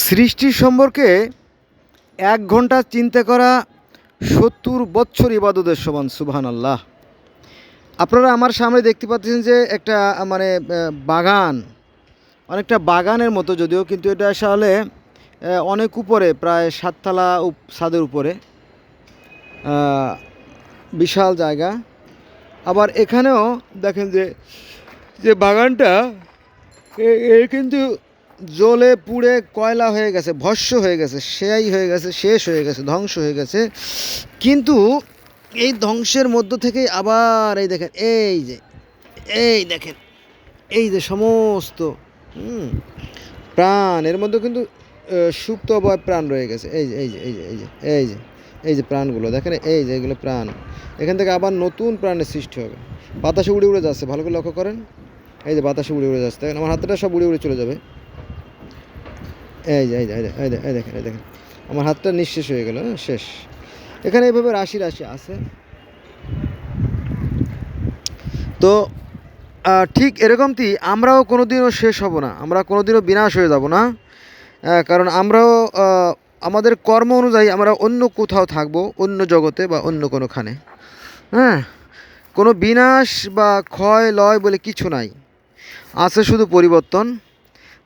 সৃষ্টি সম্পর্কে এক ঘণ্টা চিন্তা করা সত্তর বৎসর ইবাদতের সমান সুবহান আল্লাহ আপনারা আমার সামনে দেখতে পাচ্ছেন যে একটা মানে বাগান। অনেকটা বাগানের মতো যদিও, কিন্তু এটা আসলে অনেক উপরে, প্রায় সাততলা ছাদের উপরে। বিশাল জায়গা। আবার এখানেও দেখেন যে যে বাগানটা এ কিন্তু জ্বলে পুড়ে কয়লা হয়ে গেছে, ভস্য হয়ে গেছে, সেয়াই হয়ে গেছে, শেষ হয়ে গেছে, ধ্বংস হয়ে গেছে। কিন্তু এই ধ্বংসের মধ্য থেকেই আবার এই দেখেন, এই যে, এই দেখেন, এই যে সমস্ত প্রাণ, এর মধ্যে কিন্তু সুপ্ত অবয় প্রাণ রয়ে গেছে। এই যে এই যে এই যে এই যে এই যে এই যে প্রাণগুলো, দেখেন, এই যে এগুলো প্রাণ। এখান থেকে আবার নতুন প্রাণের সৃষ্টি হবে। বাতাসে উড়ে উড়ে যাচ্ছে, ভালো করে লক্ষ্য করেন। এই যে বাতাসে উড়ে উড়ে যাচ্ছে, দেখেন, আমার হাতটা সব উড়ে উড়ে চলে যাবে। এই যে এই যে এই যে, এই দেখেন এই দেখেন। আমার হাতটা নিঃশেষ হয়ে গেল হ্যাঁ, শেষ। এখানে এইভাবে রাশি রাশি আছে। তো ঠিক এরকমটি আমরাও কোনোদিনও শেষ হব না আমরা কোনোদিনও বিনাশ হয়ে যাব না। কারণ আমরাও আমাদের কর্ম অনুযায়ী আমরা অন্য কোথাও থাকব অন্য জগতে বা অন্য কোনোখানে। হ্যাঁ কোনো বিনাশ বা ক্ষয় লয় বলে কিছু নাই। আছে শুধু পরিবর্তন।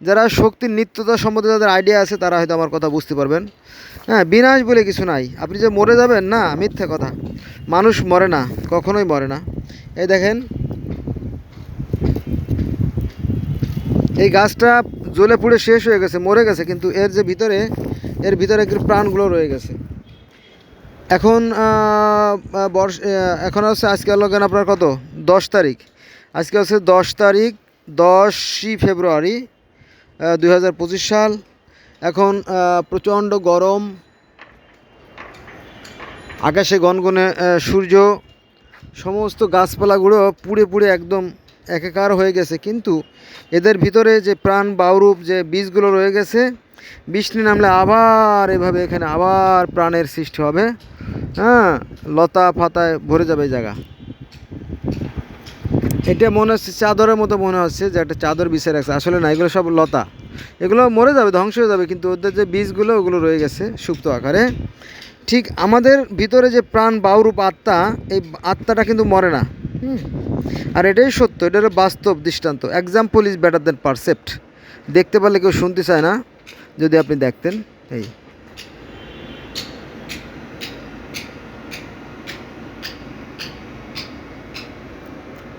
যারা শক্তির নিত্যতা সম্বন্ধে যাদের আইডিয়া আছে, তারা হয়তো আমার কথা বুঝতে পারবেন। হ্যাঁ বিনাশ বলে কিছু নাই। আপনি যে মরে যাবেন, না, মিথ্যে কথা। মানুষ মরে না, কখনোই মরে না। এই দেখেন, এই গাছটা জ্বলে পুড়ে শেষ হয়ে গেছে, মরে গেছে, কিন্তু এর যে ভিতরে, এর ভিতরে প্রাণগুলো রয়ে গেছে। এখন বর্ষ এখন হচ্ছে আজকে হলো কেন আপনার কত? দশ তারিখ। আজকে হচ্ছে দশ তারিখ, দশই ফেব্রুয়ারি দুই হাজার পঁচিশ সাল। এখন প্রচণ্ড গরম। আকাশে গনগনে সূর্য। সমস্ত গাছপালাগুলো পুড়ে পুড়ে একদম একাকার হয়ে গেছে। কিন্তু এদের ভিতরে যে প্রাণ বাউরূপ যে বীজগুলো রয়ে গেছে বৃষ্টি নামলে আবার এভাবে এখানে আবার প্রাণের সৃষ্টি হবে। হ্যাঁ লতা ফাতায় ভরে যাবে জায়গা। এটা মনে হচ্ছে চাদরের মতো মনে হচ্ছে যে একটা চাদর বিছিয়ে রাখছে। আসলে না, এগুলো সব লতা। এগুলো মরে যাবে, ধ্বংস হয়ে যাবে, কিন্তু ওদের যে বীজগুলো, ওগুলো রয়ে গেছে সুপ্ত আকারে। ঠিক আমাদের ভিতরে যে প্রাণ বাউরূপ আত্মা, এই আত্মাটা কিন্তু মরে না। আর এটাই সত্য, এটা হলো বাস্তব দৃষ্টান্ত। Example is better than percept দেখতে পারলে কেউ শুনতে চায় না, যদি আপনি দেখতেন। এই।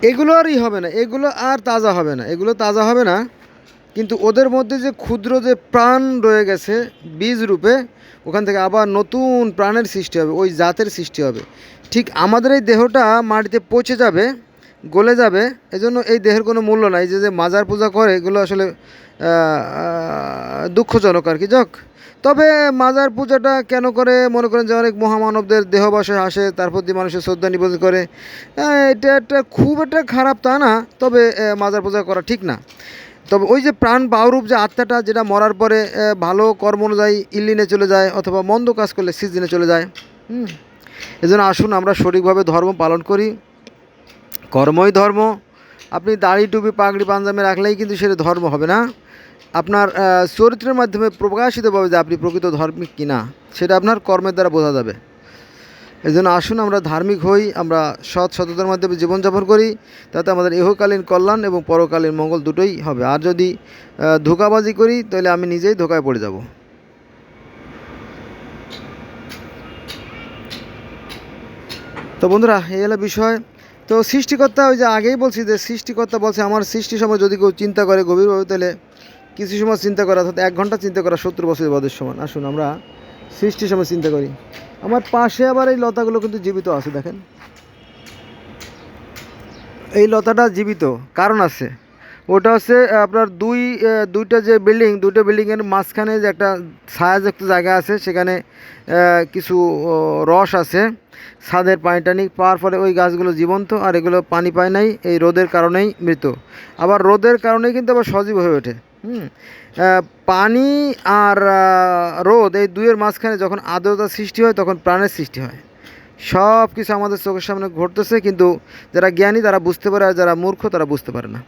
এগুলো আরই হবে না, এগুলো আর তাজা হবে না, এগুলো তাজা হবে না। কিন্তু ওদের মধ্যে যে ক্ষুদ্র যে প্রাণ রয়ে গেছে বীজ রূপে, ওখান থেকে আবার নতুন প্রাণের সৃষ্টি হবে, ওই জাতের সৃষ্টি হবে। ঠিক আমাদের এই দেহটা মাটিতে পচে যাবে গলে যাবে, এজন্য এই দেহের কোনো মূল্য নাই। যে যে মাজার পূজা করে, এগুলো আসলে দুঃখজনক আর কি। যাক, তবে মাজার পূজাটা কেন করে? মনে করেন যে অনেক মহামানবদের দেহ বসে আসে তার প্রতি মানুষের শ্রদ্ধা নিবেদন করে। এটা একটা খুব একটা খারাপ তা না, তবে মাজার পূজা করা ঠিক না। তবে ওই যে প্রাণ বাউরূপ যে আত্মাটা, যেটা মরার পরে ভালো কর্ম অনুযায়ী ইল্লিনে চলে যায়, অথবা মন্দ কাজ করলে সিজনে চলে যায়, হুম? এজন্য আসুন, আমরা সঠিকভাবে ধর্ম পালন করি। কর্মই ধর্ম। আপনি দাড়ি, টুপি, পাগড়ি পাঞ্জামে রাখলেই কিন্তু সেটা ধর্ম হবে না। আপনার চরিত্রের মাধ্যমে প্রকাশিত পাবে যে আপনি প্রকৃত ধার্মিক কিনা, সেটা আপনার কর্মের দ্বারা বোঝা যাবে। এই জন্য আসুন আমরা ধার্মিক হই, আমরা সৎ সততার মাধ্যমে জীবনযাপন করি, তাতে আমাদের ইহকালীন কল্যাণ এবং পরকালীন মঙ্গল দুটোই হবে। আর যদি ধোঁকাবাজি করি, তাহলে আমি নিজেই ধোকায় পড়ে যাব। তো বন্ধুরা, এই হলো বিষয়। তো সৃষ্টিকর্তা ওই যে আগেই বলছি যে সৃষ্টিকর্তা বলছে, আমার সৃষ্টি সময় যদি কেউ চিন্তা করে গভীরভাবে, তাহলে কিছু সময় চিন্তা করা, অর্থাৎ এক ঘণ্টা চিন্তা করা সত্তর বছর বদের সমান। আসুন আমরা সৃষ্টির সময় চিন্তা করি। আমার পাশে আবার এই লতাগুলো কিন্তু জীবিত আছে, দেখেন। এই লতাটা জীবিত, কারণ আছে। ওটা হচ্ছে আপনার দুই দুইটা যে বিল্ডিং দুটো বিল্ডিংয়ের মাঝখানে যে একটা ছায়াযুক্ত জায়গা আছে, সেখানে কিছু রস আছে। ছাদের পানি টানি পাওয়ার ফলে ওই গাছগুলো জীবন্ত, আর এগুলো পানি পায় নাই, এই রোদের কারণেই মৃত। আবার রোদের কারণেই কিন্তু আবার সজীব হয়ে ওঠে, হুম? পানি আর রোদ এই দুইয়ের মাঝখানে যখন আর্দ্রতা সৃষ্টি হয়, তখন প্রাণের সৃষ্টি হয়। সব কিছু আমাদের চোখের সামনে ঘটতেছে, কিন্তু যারা জ্ঞানী তারা বুঝতে পারে, আর যারা মূর্খ তারা বুঝতে পারে না।